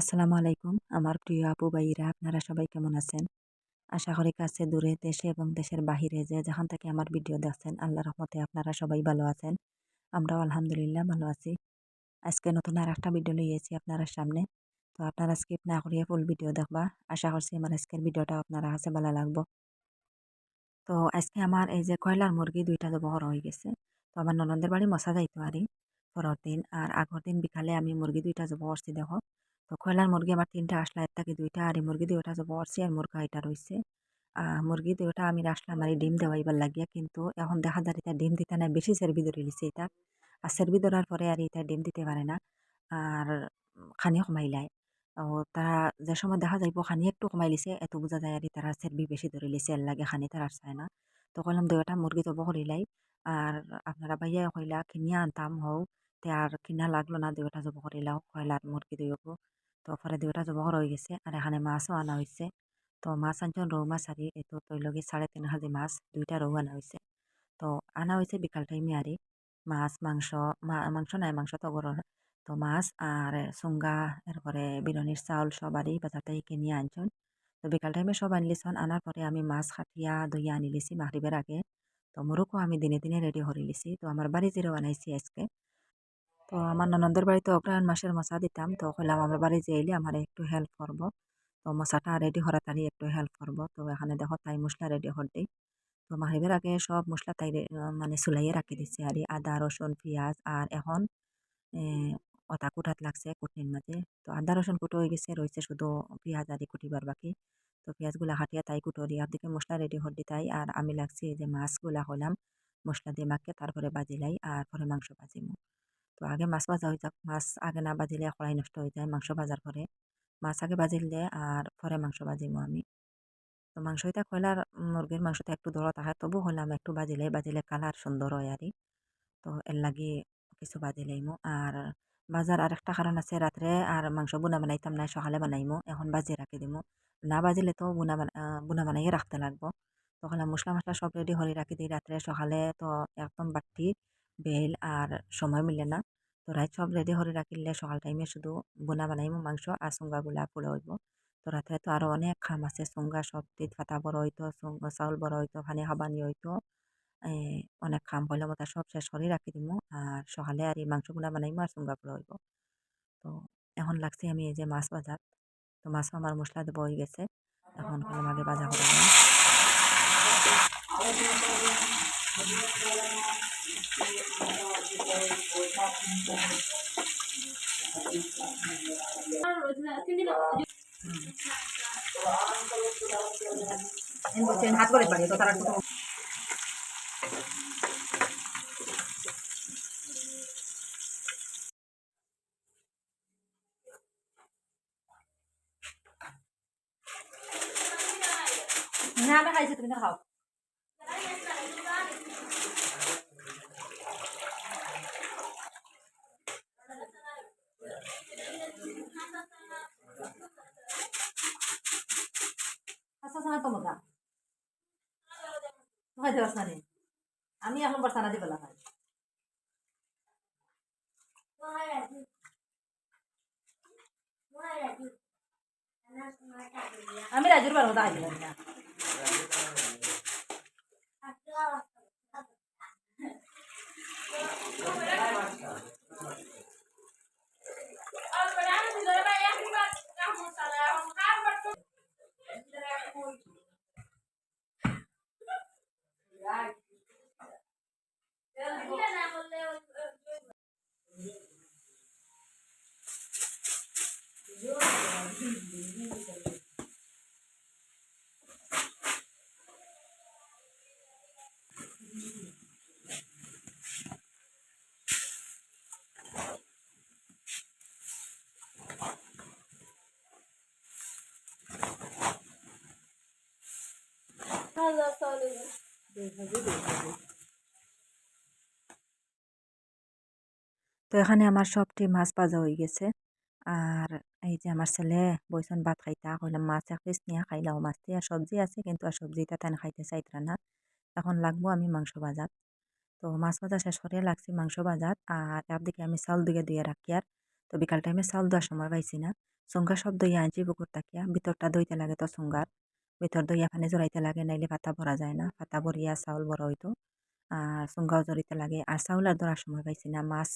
আসসালামু আলাইকুম। আমার প্রিয় আপু ভাইরা আপনারা সবাই কেমন আছেন? আশা করি কাছে দূরে দেশে এবং দেশের বাহিরে যে যেখান থেকে আমার ভিডিও দেখছেন আল্লাহ রহমতে আপনারা সবাই ভালো আছেন। আমরাও আলহামদুলিল্লাহ ভালো আছি। আজকে নতুন আর একটা ভিডিও লিয়েছি আপনারা সামনে। তো আপনারা স্কিপ না করিয়ে ফুল ভিডিও দেখবা। আশা করছি আমার আজকের ভিডিওটা আপনারা কাছে ভালো লাগবো। তো আজকে আমার এই যে কয়লার মুরগি দুইটা জবহর হয়ে গেছে। তো আমার ননদের বাড়ি মশা যাইতো আরই পরের দিন। আর আগের দিন বিকালে আমি মুরগি দুইটা জব দেখো। তো কয়লার মুরগি আমার তিনটা আসলা এর থেকে দুইটা? আর এই মুরগি দুইটা জব করছি আর মুরগা এটা রয়েছে মুরগি দুইটা আমি আসলাম আর ডিম দেওয়াইবার লাগিয়া, কিন্তু এখন দেখা যায় এটা ডিম দিতে না বেশি সেরবি ধরে লিছে এটা। আর সেরবি ধরার পরে আর এটা ডিম দিতে পারে না। আর খানি কমাইলায় ও, তারা যে সময় দেখা যাইব খানি একটু কমাই লিছে, এত বোঝা যায় আর তারা সেরবি বেশি ধরে লিছে, এর লাগে খানি তারা চায় না। তো কইলাম দুইটা মুরগি জব করিলাই আর আপনারা ভাইয়া কইলা কিনিয়া আনতাম হও, তে আর কিনা লাগল না, দুইটা জব করিলাও কয়লার মুরগি দুইব তো পরে দুইটা জব হয়ে গেছে। আর এখানে মাছও আনা হয়েছে তো মাছ আনছেন রৌ মাছ আরি এতো তৈলগে সাড়ে তিন হাজি মাছ, দুইটা রৌ আনা হয়েছে তো আনা হয়েছে বিকাল টাইমে আরি মাছ, মাংস মাংস নাই, মাংস তো গরর তো মাছ আর সুঙ্গা এরপরে বিরিয়ানির চাউল সব আরি বাজার থেকে কিনিয়ে আনছেন। তো বিকাল টাইমে সব আনলিছন। আনার পরে আমি মাছ খাটিয়া দইয়া আনি লিছি মাহরিবের আগে। তো মোরকও আমি দিনে দিনে রেডি করে লিছি তো আমার বাড়ি জিরো বানাইছি আজকে। তো আমার ননদের বাড়িতে অগ্রহায়ণ মাসের মশা দিতাম। তো কইলাম, আমার বাড়ি যাইলে আমার একটু হেল্প করব। তো মশাটা রেডি করা তারই একটু হেল্প করব। তো এখানে দেখো তাই মশলা রেডি করতেই তো মাহরিবের আগে সব মশলা তাই মানে সুলাইয়ে রাখি দিচ্ছে আর আদা, রসুন, পেঁয়াজ আর এখন অতা কুটাত লাগছে কুটনির মাঝে। তো আদা, রসুন কুটো হয়ে গেছে রয়েছে শুধু পেঁয়াজ আদি কুটিবার বাকি। তো পেঁয়াজগুলা হাটিয়া তাই কুটোরি আর দিকে মশলা রেডি হরদি তাই। আর আমি লাগছি যে মাছগুলা হলাম মশলা দিয়ে মাখকে তারপরে বাজিলাই আর পরে মাংস বাজিমু তো আগে মাছ ভাজা হয়ে যাক মাছ আগে না বাজিলে কড়াই নষ্ট হয়ে যায় মাংস ভাজার পরে। মাছ আগে বাজিলে আর পরে মাংস বাজিমু আমি। তো মাংস এটা কয়লার মুরগির মাংসটা একটু দরদ থাকে, তবু হলাম একটু বাজিলে বাজিলে কালার সুন্দর হয় আর তো এর লাগি কিছু বাজিলাইমু আর বাজার আর একটা কারণ আছে, রাত্রে আর মাংস বুনা বানাইতাম না, সকালে বানাইমো, এখন বাজিয়ে রাখি দিমু। না বাজিলে তো বুনা বুনা বানাইয়ে রাখতে লাগবো। তখন মশলা মশলা সব রেডি করে রাখি দিই, রাত্রে সকালে তো একদম বাটি বেল আর সময় মিলে না। তো রাইত সব রেডি করে রাখিলে সকাল টাইমে শুধু বোনা বানাইমু, মাংস আর সুঙ্গাগুলা পুরো হইব। তো রাত্রে তো আরও অনেক খাম আছে সুঙ্গা সব তিত ফাটা বড় হইতো চাউল বড় হইতো, পানি খাবানি হইতো। অনেক খাম হইলে মতো সব শেষ করে রাখি দিমু। আর সকালে আর এই মাংসগুলা বানাইমু আর সুঙ্গা পুরো হইব। তো এখন লাগছে আমি এই যে মাছ বাজার তো মাছ আমার মশলা দেবো হয়ে গেছে। এখন কলম আগে বাজা করে হাত করে পারি তো তারা হ্যাঁ আমরা খাইছি তুমি খাও তো মজা খাইতে পারছ না আমি এখন বর্ষা না দিবেলা খাই আমি রাজুর বার মতো তো এখানে আমার সবটি মাছ ভাজা হয়ে গেছে। আর এই যে আমার ছেলে বইসন ভাত খাইতা কইলাম, মাছ এক পিস নিয়ে খাইলাও মাছটি। আর সবজি আছে, কিন্তু আর সবজিটা তাই খাইতে চাইতরা না। এখন লাগবো আমি মাংস বাজাত তো মাছ ভাজা শেষ করে লাগছি মাংস বাজাত আর একদিকে আমি চাউল দিকে দিয়ে রাখি আর। তো বিকাল টাইমে চাউল দেওয়ার সময় পাইছি না। চুঙ্গা সব দইয়া আনছি পুকুর তাকিয়া ভিতরটা দইতে লাগে তো চুঙ্গার। ভিতর দইয়া পানি জড়াইতে লাগে, নাইলে পাতা ভরা যায় না। পাতা ভরিয়া চাউল বড় হইতো। আর চুঙ্গাও জড়িতে লাগে। আর চাউল আর ধরার সময় পাইছি না। মাছ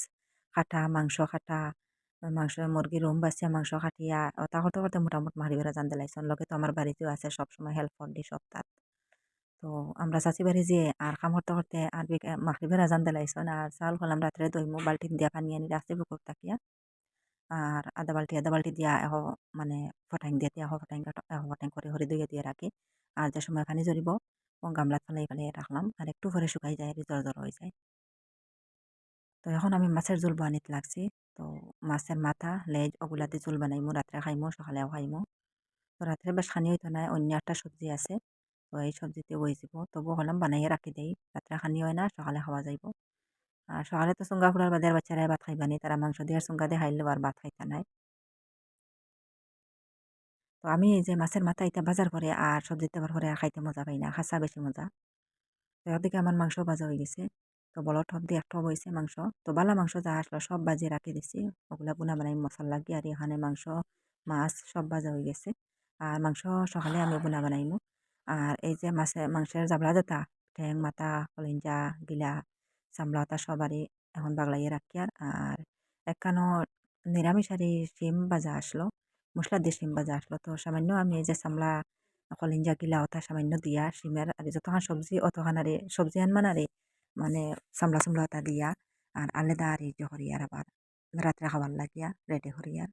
কাটা, মাংস কাটা, মাংস মুরগি রুম বাসিয়া মাংস কাটিয়া ওটা করতে করতে মোটামুটি মারি বেড়া জানতে লাগছেন লগে তো আমার বাড়িতেও আছে সবসময় হেল্প কর দি সপ্তাহ। তো আমরা চাচি বাড়ি যে আর কাম করতে করতে আর মাখরি বেড়া জানতে লাগছেন আর চাউল হলাম রাত্রে দইমু বাল্টি দিয়া পানি আনি রাস্তে পুকুর তাকিয়া আর আধা বাল্টি আধা বাল্টি দিয়া এহ মানে ফটাইং দিয়ে এহ ফটাইং এহ ফটাইং করে হরি দইয়া দিয়ে রাখি আর যে সময় পানি জড়িব গামলাত ফেলাই ফেলাই রাখলাম আর একটু পরে শুকাই যায় জ্বর জ্বর হয়ে যায়। তো এখন আমি মাছের জোল বানিতে লাগছি। তো মাছের মাথা, লেজ ওগুলাতে জোল বানাইমো রাত্রে খাইমো সকালেও খাইমো তো রাত্রে বেশ খানি হইতো না অন্য একটা সবজি আছে। তো এই সবজিতে বই যাব। তবু হলাম বানাইয়া রাখি দেই। রাত্রে খানি হয় না, সকালে খাওয়া যাইব। সকালে তো চুঙ্গা ফুলার বাদে আর বাচ্চারা ভাত খাইবানি তারা মাংস দিয়ে চুঙ্গা দিয়ে খাইলেও আর ভাত খাইতা নাই। তো আমি এই যে মাছের মাথা এটা বাজার করে আর সবজি পরে আর খাইতে মজা পাই না, খাসা বেশি মজা। তো এদিকে আমার মাংস ভাজা হয়ে গেছে, তো বলর ঠপ দিয়ে একটা হয়েছে মাংস। তো বালা মাংস যা আসলো সব বাজিয়ে রাখি দিছি, ওগুলা বুনা বানাই, মশলা দিয়ে আর এখানে মাংস, মাছ সব ভাজা হয়ে গেছে। আর মাংস সকালে আমি বুনা বানাইমু। আর এই যে মাছে, মাংসের জাবলা যেটা ঠ্যাং, মাথা, কলিঞ্জা, গিলা চামড়াটা সবারই এখন বাগলাইয়ে রাখি। আর আর একখানো নিরামিষ আর শিম বাজা আসলো মশলা দিয়ে শিম বাজা আসলো। তো সামান্য আমি যে চামড়া কলিঞ্জা গিলা ওটা সামান্য দিয়া শিমের আর যতখান সবজি অতখান আরে সবজি আনমান আরে মানে চামড়া চামড়া ওটা দিয়া। আর আলাদা আর এই হরিয়ার আবার। রাত্রে খাবার লাগিয়া রেডি হরিয়ার।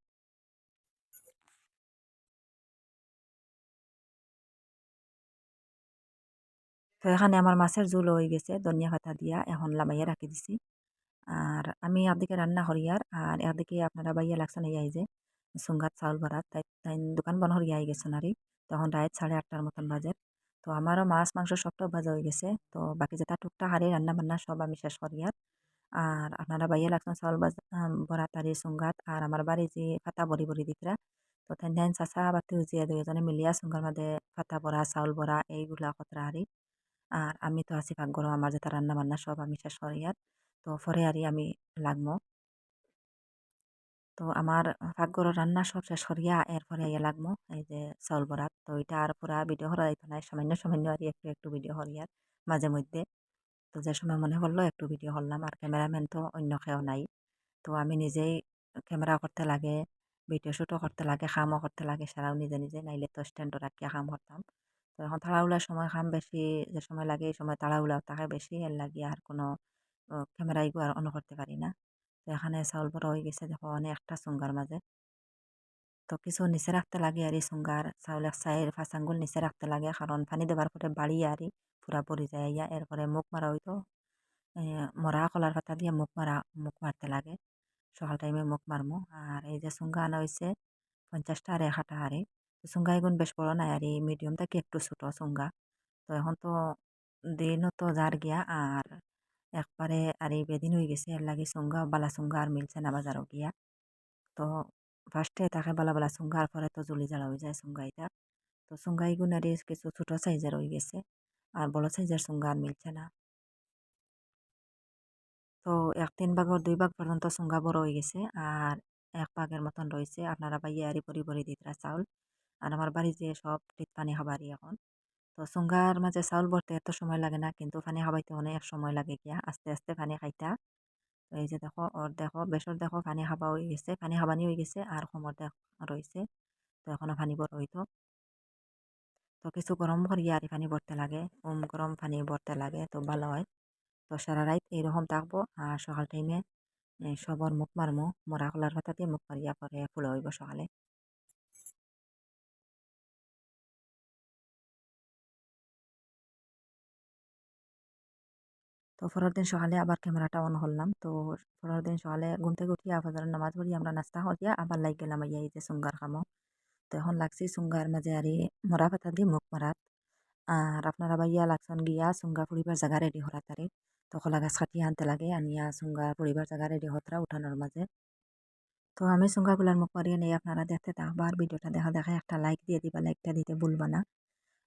তো এখানে আমার মাছের ঝোল হয়ে গেছে। ধনিয়া পাতা দিয়া এখন লামাইয়া রাখি দিছি। আর আমি একদিকে রান্না হরিয়ার আর আর একদিকে আপনারা বাইয়া লাগছেন এই যে সুঙ্গাত চাউল ভরাত তাই তাই দোকান বন হরিয়া আই গেছেন আর তখন রাত সাড়ে আটটার মতন বাজে। তো আমারও মাছ, মাংস সবটাও ভাজা হয়ে গেছে। তো বাকি যেটা টুকটা হারে রান্না বান্না সব আমি শেষ করিয়ার আর। আর আপনারা বাইয়া লাগছেন চাউল ভরা তারি সুঙ্গাত আর আমার বাড়ি যে ফাতা বড়ি বড়ি দিকরা, তো তেন চাচা বাতি উজিয়া দুজনে মিলিয়া সুঙ্গার মাঝে ফাতা ভরা চাউল ভরা এইগুলা কতরা হারি আর আমি তো আছি পাকঘর আমার যেটা রান্না বান্না সব আমি শেষ করিয়ার তো পরে আরই আমি লাগবো। তো আমার পাকঘরের রান্না সব শেষ করিয়া এরপরে ইয়ে লাগবো, এই যে চাউল বরাত তো এটা আর পুরা ভিডিও করা যাইতো না সামান্য সামান্য আর একটু একটু ভিডিও করিয়ার মাঝে মধ্যে। তো যে সময় মনে হলো একটু ভিডিও করলাম আর ক্যামেরাম্যান তো অন্য কেউ নাই। তো আমি নিজেই ক্যামেরা করতে লাগে, ভিডিও শ্যুটও করতে লাগে খামও করতে লাগে, সারাও নিজে নিজে, নাইলে তো স্ট্যান্ডও রাখিয়া খাম করতাম। তো এখন তাড়াহুড়ার সময় খাম বেশি, যে সময় লাগে এই সময় তাড়াহুড়া তাকে বেশি এর লাগে আর কোনো ক্যামেরা এগুলো আর অন করতে পারি না। তো এখানে চাউল বড় হয়ে গেছে দেখো অনেক একটা চুঙ্গার মাঝে। তো কিছু নিচে রাখতে লাগে আর এই চুঙ্গার চাউলের চাইর পাঁচ আঙ্গুল নিচে রাখতে লাগে কারণ পানি দেবার পরে বাড়ি আরি পুরা পরি যায় ইয়া। এরপরে মুখ মারা হইতো মরা কলার পাতা দিয়ে মুখ মারা, মুখ মারতে লাগে। সকাল টাইমে মুখ মারমু। আর এই যে চুঙ্গা আনা হয়েছে পঞ্চাশটা আর এক হাটা চুঙ্গা এগুন বেশ বড় নাই আর এই মিডিয়াম থেকে একটু ছোটো চুঙ্গা তো এখন তো দিনও তো যার গিয়া আর একবারে আর এই বেদিন হয়ে গেছে, এর লাগে চুঙ্গা বালা চুঙ্গা আর মিলছে না বাজারও গিয়া। তো ফার্স্টে তাকে বালা বালা চুঙ্গা আর পরে তো জুলি জ্বালা হয়ে যায় এটা। তো চুঙ্গা এগুন আর কিছু ছোটো সাইজের হয়ে গেছে আর বড় সাইজের চুঙ্গা আর মিলছে না। তো এক তিন ভাগর দুই ভাগ পর্যন্ত চুঙ্গা বড় হয়ে গেছে আর এক ভাগের মতন রয়েছে। আপনারা বাইয়ে আরি পরি পরি দিতরা চাউল। আর আমার বাড়ি যে সব টিত পানি খাবারই এখন। তো চুঙ্গার মাঝে চাউল ভরতে এত সময় লাগে না, কিন্তু পানি খাবাইতে অনেক সময় লাগে গিয়া, আস্তে আস্তে পানি খাইতা। তো এই যে দেখো ওর দেখো, বেসর দেখো, পানি খাবা হয়ে গেছে, পানি খাবানি হয়ে গেছে, আর সমর দেখ রয়েছে তো এখনও পানি বড় হইতো। তো কিছু গরম করিয়া আর পানি ভরতে লাগে, কম গরম পানি ভরতে লাগে, তো ভালো হয়। তো সারা রাত এইরকম থাকব, আর সকাল টাইমে সবর মুখ মারমো, মরা খোলার পাতা দিয়ে মুখ মারিয়া পরে ফুল হইব সকালে। তো পরের দিন সকালে আবার ক্যামেরাটা অন করলাম তো পরের দিন সকালে ঘুম থেকে উঠিয়া আবার নামাজ পড়ি, আমরা নাস্তা করিয়া আবার লাগ গেলাম ইয়া এই যে সুঙ্গার খামো। তো এখন লাগছি সুঙ্গার মাঝে আর মরা পাতা দিয়ে মুখ মারাত। আর আপনারা বাইয়া লাগছেন গিয়া সুঙ্গা ফুড়িবার জায়গা রেডি হরা তারে তো কলা গাছ কাটিয়ে আনতে লাগে, আনিয়া সুঙ্গা ফুড়িবার জায়গা রেডি হতরা উঠানোর মাঝে। তো আমি সুঙ্গাগুলার মুখ মারিয়ে নিয়ে আপনারা দেখতে থাকবার ভিডিওটা দেখা দেখা একটা লাইক দিয়ে দিবা লাইকটা দিতে ভুলবা না।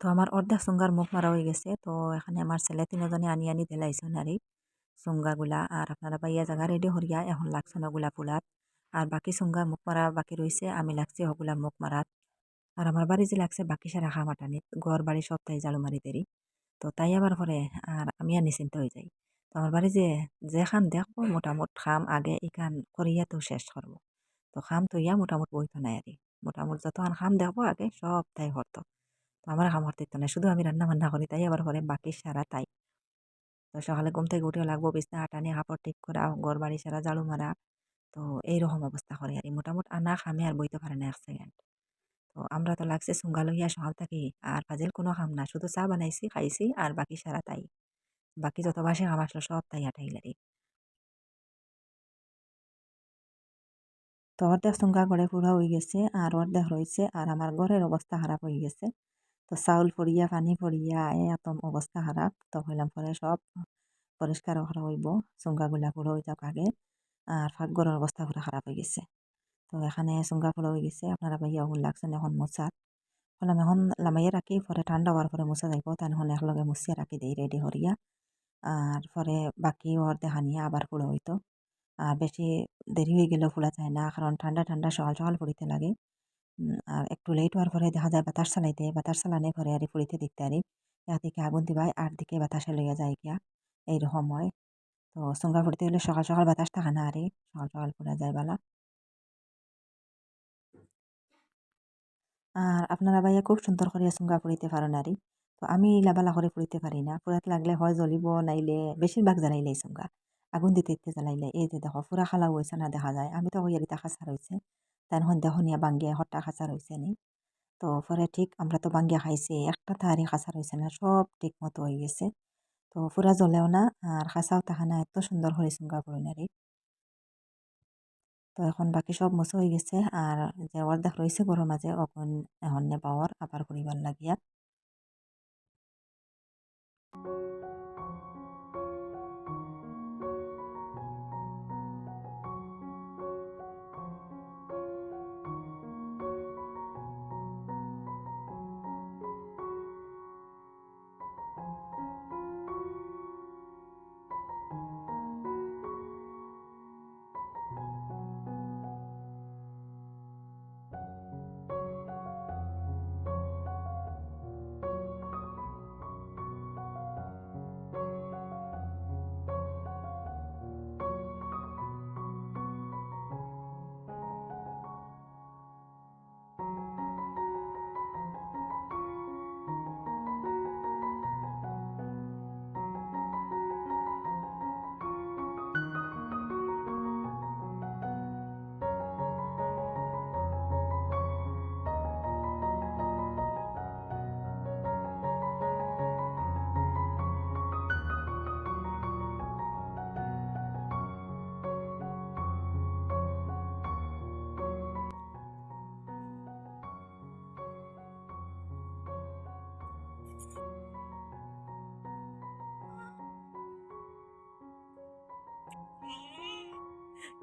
তো আমার অর্ধেক সুঙ্গার মুখ মারা হয়ে গেছে। তো এখানে আমার ছেলে তিনজনে আনি আনি দিলাইছেন আর সুঙ্গাগুলা আর আপনারা বাইয়া জায়গা রেডি হরিয়া, এখন লাগছে ওগুলা ফুলাত। আর বাকি সুঙ্গা মুখ মারা বাকি রয়েছে আমি লাগছে ওগুলা মুখ মারাত। আর আমার বাড়ি যে লাগছে, বাকি সারা খামাটানিত ঘর বাড়ি সব তাই জালু মারি দেরি। তো তাই আবার পরে আর আমি আর নিশ্চিন্ত হয়ে যাই। তো আমার বাড়ি যে যে যেখান দেখব মোটামুট খাম আগে এখান করিয়া তো শেষ করব। তো খাম তো ইয়া মোটামুট বইতো নাই আর মোটামুট যতক্ষণ খাম দেখব আগে সব তাই হরতো। আমার খাম হরতে না শুধু আমি রান্না বান্না করি, তাই আবার ঘরে বাকি সারা তাই। তো সকালে ঘুম থেকে উঠেও লাগবো, বিছনা আটানি কাপড় ঠিক করা, ঘর বাড়ি সারা ঝাড়ু মারা, তো এইরকম অবস্থা করে আর মোটামুটি আনা খামে আর বইতে পারে না এক সেকেন্ড তো আমরা তো লাগছে সুঙ্গা লইয়া সকাল থাকি, আর ফাজিল কোনো খাম না, শুধু চা বানাইছি, খাইছি আর বাকি সারা তাই। বাকি যত বাসে খাম আসলো সব তাই আঠাইলারি তো অর্ধেক সুঙ্গা ঘরে পুরা হয়ে গেছে, আর অর্ধেক রয়েছে আর আমার ঘরের অবস্থা খারাপ হয়ে গেছে। তো চাউল পড়িয়া, পানি পড়িয়া এত অবস্থা খারাপ তো হইলাম পরে সব পরিষ্কার করা হইব। চুঙ্গাগুলা পুরো হয়ে যাক আগে। আর ফাঁকঘরের অবস্থা পুরো খারাপ হয়ে গেছে। তো এখানে চুঙ্গা পুরো হয়ে গেছে। আপনারা ভাইয়া ওগুলো লাগছেন এখন মোচাত। বললাম এখন লামাইয়া রাখি পরে ঠান্ডা হওয়ার পরে মোচা যাইব তাই তখন একলগে মুছিয়া রাখি দেই রেডি হরিয়া আর পরে বাকি ওর দেখানিয়া আবার পুরো হইতো আর বেশি দেরি হয়ে গেলেও ফুলা যায় না কারণ ঠান্ডা ঠান্ডা সকাল সকাল ফুড়িতে লাগে। আর একটু লেট হওয়ার পরে দেখা যায় বাতাস চালাইতে, বাতাস চালানে পরে আর ফুড়িতে দেখতে আরি একদিকে আগুন দিবাই আর দিকে বাতাসে লইয়া যায় গিয়া এইরকম হয়। তো চুঙ্গা ফুড়িতে গেলে সকাল সকাল বাতাস থাকে না আরে সকাল সকাল ফুরা যায় বালা। আর আপনারা ভাইয়া খুব সুন্দর করে চুঙ্গা ফুড়িতে পারেন আরি তো আমি লাবালা করে ফুড়িতে পারি না। ফুরাত লাগলে হয় জ্বলিব, নাইলে বেশিরভাগ জ্বালাইলে চুঙ্গা আগুন দিতে দিতে জ্বালাইলে এই যে দেখো ফুরা খালা হয়েছে না দেখা যায়। আমি তো ইয়ারিতা খাঁচা রয়েছে তার দেখনিয়া বাঙ্গিয়া হট্টা খাঁচা রয়েছে নি। তো পরে ঠিক আমরা তো বাঙ্গিয়া খাইছি, একটা তাহারি খাঁচা রয়েছে না, সব ঠিক মতো হয়ে গেছে। তো ফুরা জ্বলেও না, আর খাঁচাও তাহা না, এত সুন্দর করে চুঙ্গা পড়িনারি তো এখন বাকি সব মশো হয়ে গেছে, আর যে অর্ধেক রয়েছে গরম মাঝে অখন এখন নেবাওয়ার, আবার পরিবার লাগিয়া।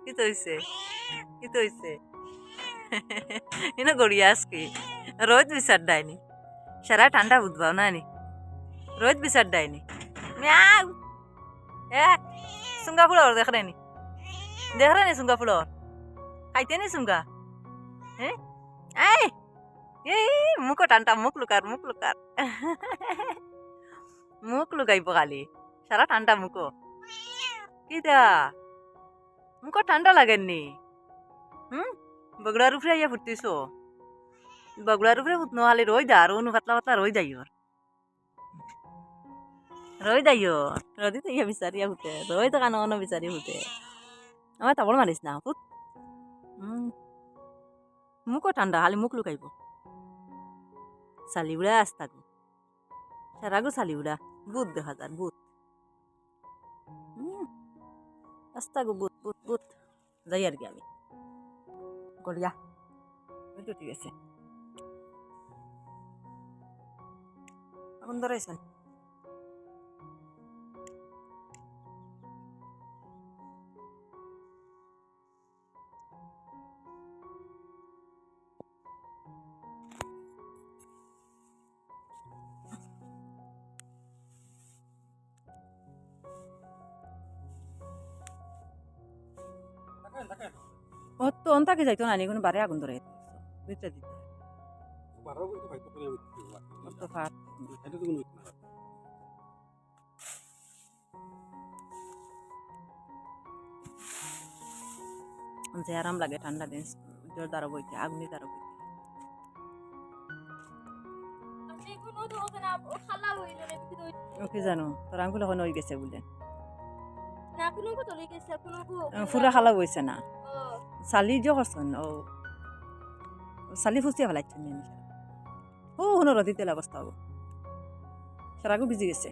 কি তো হইছে? কি তো হইছে? এনে গড়িয়া আজকে রোজ বিচার ডাইনি সারা ঠান্ডা বুঝবাও না নি? রোজ বিচার ডাইনি মিয়াও! এ সুঙ্গা ফুলর দেখ রে নি? দেখ রে নি সুঙ্গা ফুলর খাইতে নি সুঙ্গা হ্যাঁ এই! এই, মুখ টানটা, মুখ লুকার মুখ লুকার মুখ লুকাইব খালি। সারা ঠান্ডা মুখ। কিটা মুখ ঠান্ডা লাগেননি হুম বগড়ার উপরে আইয়া ফুটতেছ বগুড়ার উপরে উঠনো খালি রই দা আর অনু পাতলা পাতলা রই যাই ওর রই যাইও রদি তো ইয়া বিচারিয়া হুতে রই তো কানো অন্য বিচারি হুতে আমার তাবল মারিস না পুত মুখও ঠান্ডা খালি মুখ লুকাইব চালি উড়া আস্তাগু সারাগু চালি উড়া বুত দেখা যার বুত আস্তাগু বুত বুত বুত যাই আর কি আমি গড়িয়া ঠিক আছে এখন ধরাইছেন ও তো অন্তাকে যাইতো না কোনো বারে আগুন ধরে দিতে যে আরাম লাগে ঠান্ডা দিন জোর দ্বারা বইতে আগুনি দ্বারা বইতে ওকে জানো তোর আঙ্গুল এখন হয়ে গেছে বলে ফুরা খালা বইছে না? চালি যে করছেন ও চালি ফুচিয়া ফেলাইছেন ও শুনো রদি তেল অবস্থা হ'ব। সারাগু ভিজি গেছে।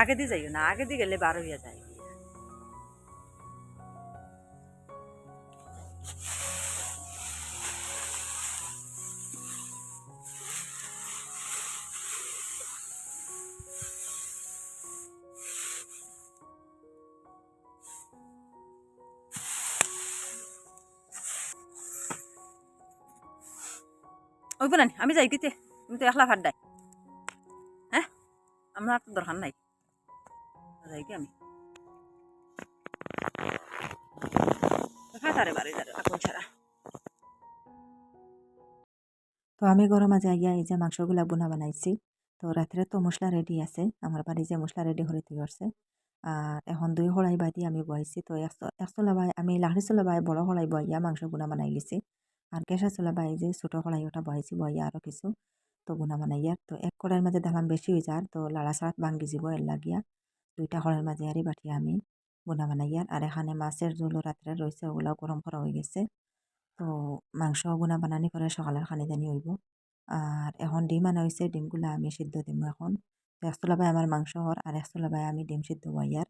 আগে দিয়ে যাইও না, আগে দিয়ে গেলে বার হইয়া যায়। ওই বলেন, আমি যাই কিতে তুমি তো একলা ভাত দেয় হ্যাঁ? আমার তো দরকার নাই। যাই আমি। খাতারে বাড়ি ছাড়া। তো আমি এই যে মাংসগুলা বোনা বানাইছি। তো রাত্রে তো মশলা রেডি আছে, আমার বাড়ি যে মশলা রেডি করে করছে আর এখন দুই হলাই বাদি আমি বহাইছি, তো একশো লাবাই আমি লাহড়ি চলা বাই, বড় হলাই বইয়া মাংস গুনা বানাই লিছি। আর কেঁচা চলা বাই যে ছোটো হলাই ওটা বহাইছি বইয়া আরও কিছু। তো গুনা বানাইয়ার তো এক কড়াইয়ের মাঝে দেখলাম বেশি হয়ে যার, তো লাড়া সাড়াত ভাঙ্গি যাব এর লাগিয়া। দুইটা কড়াইয়ের মাঝে আরই বাটি আমি বোনা বানাইয়ার আর এখানে মাছের ঝোলও রাত্রে রয়েছে ওগুলাও গরম করা হয়ে গেছে। তো মাংস বোনা বানানি করে সকালের খানি জানি হইব। আর এখন ডিম আনা হয়েছে ডিমগুলা আমি সিদ্ধ দিম এখন। তো একশো লাবাই আমার মাংস হর আর লাবাই আমি ডিম সিদ্ধ বইয়ার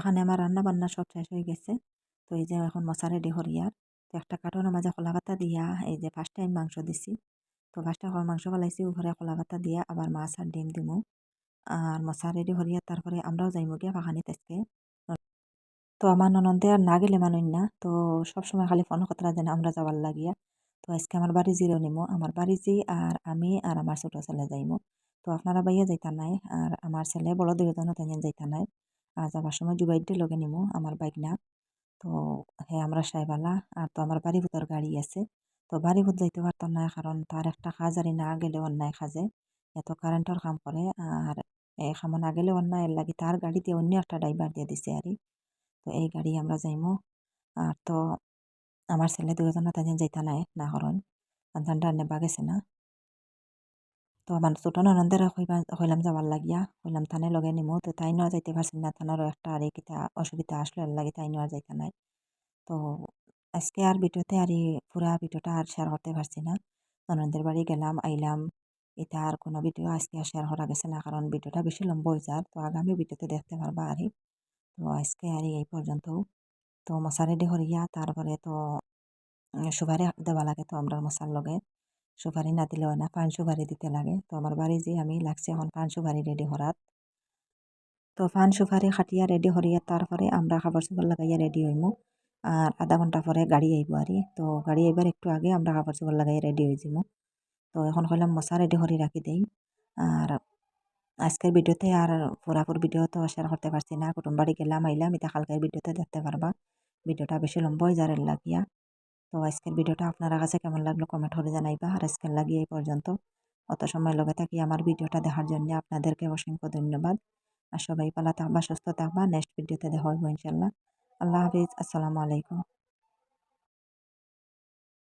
এখানে আমার রান্না বান্না সব শেষ হয়ে গেছে। তো এই যে এখন মশা রেডি হরিয়ার তো একটা কার্টনের মাঝে কলা পাতা দিয়া এই যে ফার্স্ট টাইম মাংস দিছি। তো ফার্স্টে মাংস ফলাইছি, উপরে কলা পাতা দিয়া আবার মাছ আর ডিম দিমু। আর মশা রেডি করিয়া তারপরে আমরাও যাইমু গিয়া পাখানি তেজকে তো আমার ননন্দে আর না গেলে মানুষ না। তো সবসময় খালি ফোন কতরা যেন আমরা যাওয়ার লাগিয়া। তো আজকে আমার বাড়ি জিরো নিমো। আমার বাড়ি জি আর আমি আর আমার ছোট ছেলে যাইমু। তো আপনারা বাইয়া যাইতা নাই। আর আমার ছেলে বড় দুজনও তেমন যাইতা নাই। যাবার সময় জুবাইডে লগে নিমু আমার বাইক না। তো হে আমরা সাইবালা আর তো আমার বাড়ি ভিতর গাড়ি আছে। তো বাড়ি ভূত যাইতে পারতাম না, কারণ তার একটা কাজ আরি না গেলে অন্যায় কাজে। এত কারেন্টের কাম করে, আর এই কামো না গেলে অন্যায় লাগি তার গাড়িতে অন্য একটা ড্রাইভার দিয়ে দিছে আরি তো এই গাড়ি আমরা যাইমু। আর তো আমার ছেলে দুজনে তাই যাইতা নাই, না হরণ সন্তানটা নেবা গেছে না। তো আমার ছোট ননন্দের কইলাম যাবার লাগিয়া কইলাম থানে লগে নিমো তো তাই নেওয়া যাইতে পারছি না থানারও একটা আর কিতা অসুবিধা আসলো এর লাগে তাই নেওয়া যাইতা নাই তো আজকে আর ভিডিওতে আর পুরা ভিডিওটা আর শেয়ার করতে পারছি না ননদের বাড়ি গেলাম আইলাম এটা আর কোনো ভিডিও আজকে আর শেয়ার করা গেছে না কারণ ভিডিওটা বেশি লম্বা হয়ে যার তো আগামী ভিডিওতে দেখতে পারবা আর তো আজকে আর এই পর্যন্ত তো মশা রেডি করিয়া তারপরে তো সুপারি দেওয়া লাগে তো আমরা মশার লগে সুপারি না দিলেও না, পান সুপারি দিতে লাগে। তো আমার বাড়ি যে আমি লাগছে এখন পান সুপারি রেডি করাত তো পান সুপারি খাটিয়া রেডি করিয়া তারপরে আমরা খাবার চোপড় লাগাইয়া রেডি হইমু। আর আধা ঘণ্টা পরে গাড়ি আইব আরি তো গাড়ি আইবার একটু আগে আমরা খাবার চোপড় লাগাইয়া রেডি হয়ে যাব তো এখন কইলাম মশা রেডি করে রাখি দেই। আর আজকের ভিডিওতে আর পুরাপুর ভিডিও তো শেয়ার করতে পারছি না। কুটুম বাড়ি গেলাম, আইলাম এটা কালকের ভিডিওতে দেখতে পারবা। ভিডিওটা বেশি লম্বা হয়ে লাগিয়া। তো আজকের ভিডিওটা আপনারা কাছে কেমন লাগল কমেন্ট করে জানাইবা। আর আজকের লাগি এই পর্যন্ত। অত সময় লগে থাকি আমার ভিডিওটা দেখার জন্য আপনাদেরকে অসংখ্য ধন্যবাদ। আর সবাই পালা থাকবা, সুস্থ থাকবা। নেক্সট ভিডিওতে দেখা হইব ইনশাল্লাহ আল্লাহ হাফিজ। আসসালামু আলাইকুম।